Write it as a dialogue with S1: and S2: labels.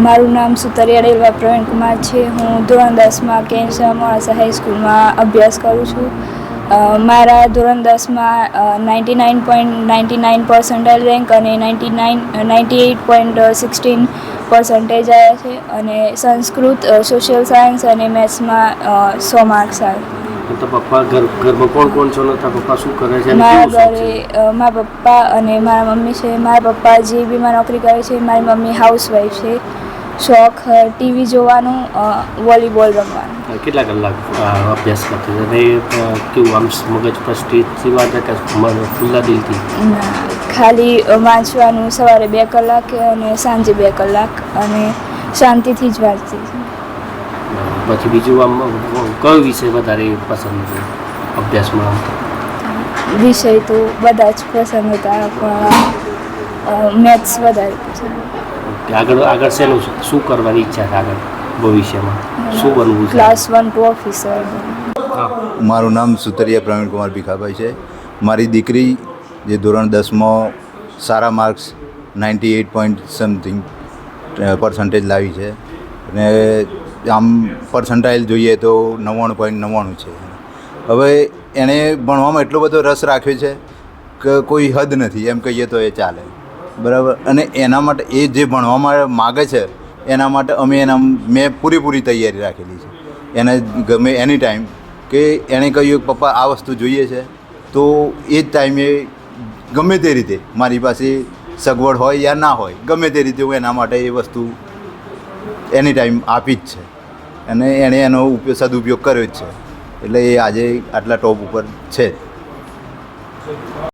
S1: મારું નામ સુતરિયા રેલવા પ્રવીણકુમાર છે. હું ધોરણ દસમાં કેન્સર મોડાસા હાઈસ્કૂલમાં અભ્યાસ કરું છું. મારા ધોરણ દસમાં ninety nine point ninety nine percentile rank અને ninety nine ninety eight point sixteen percentage આવ્યા છે. અને સંસ્કૃત સોશિયલ સાયન્સ અને મેથ્સમાં સો માર્ક્સ આવ્યા
S2: તો પપ્પા ઘર ઘરમાં કોણ કોણ છો? ને તારા પપ્પા શું કરે છે? અને
S1: મારા ઘરે
S2: છે
S1: મારા પપ્પા અને મારા મમ્મી છે. મારા પપ્પા જીબીમાં નોકરી કરે છે મારી મમ્મી હાઉસવાઈફ છે. શોખ ટીવી જોવાનું વોલીબોલ રમવાનું.
S2: કેટલા કલાક અભ્યાસ કરતી અને કેવું આમ મગજ પર સ્ટેજથી વાત કે ખુલ્લા દિલથી?
S1: ખાલી વાંચવાનું સવારે બે કલાક અને સાંજે બે કલાક અને શાંતિથી જ વાંચતી છું.
S2: પછી બીજું આમ કયો વિષય વધારે પસંદ છે અભ્યાસમાં?
S1: વિષય તો બધા જ પસંદ હતા પણ મેથ્સ વધારે પસંદ.
S2: આગળ આગળ શેનું શું કરવાની ઈચ્છા છે આગળ ભવિષ્યમાં? શું બનવું છે?
S1: ક્લાસ વન ટુ ઓફિસર
S3: મારું નામ સુતરિયા પ્રવીણકુમાર ભીખાભાઈ છે. મારી દીકરી જે ધોરણ દસમાં સારા marks ninety eight point something percentage લાવી છે. અને આમ પર્સન્ટાઇલ જોઈએ તો નવ્વાણું પોઈન્ટ નવ્વાણું છે. હવે એણે ભણવામાં એટલો બધો રસ રાખ્યો છે કે કોઈ હદ નથી, એમ કહીએ તો એ ચાલે. બરાબર? અને એના માટે, એ જે ભણવામાં માગે છે, એના માટે અમે એના, મેં પૂરેપૂરી તૈયારી રાખેલી છે. એને ગમે એની ટાઈમ કે એણે કહ્યું કે, પપ્પા, આ વસ્તુ જોઈએ છે. તો એ જ ટાઈમે ગમે તે રીતે મારી પાસે સગવડ હોય યા ના હોય, ગમે તે રીતે હું એના માટે એ વસ્તુ એની ટાઈમ આપી જ છે. અને એણે એનો ઉપયોગ સદુપયોગ કર્યો જ છે. એટલે એ આજે આટલા ટોપ ઉપર છે.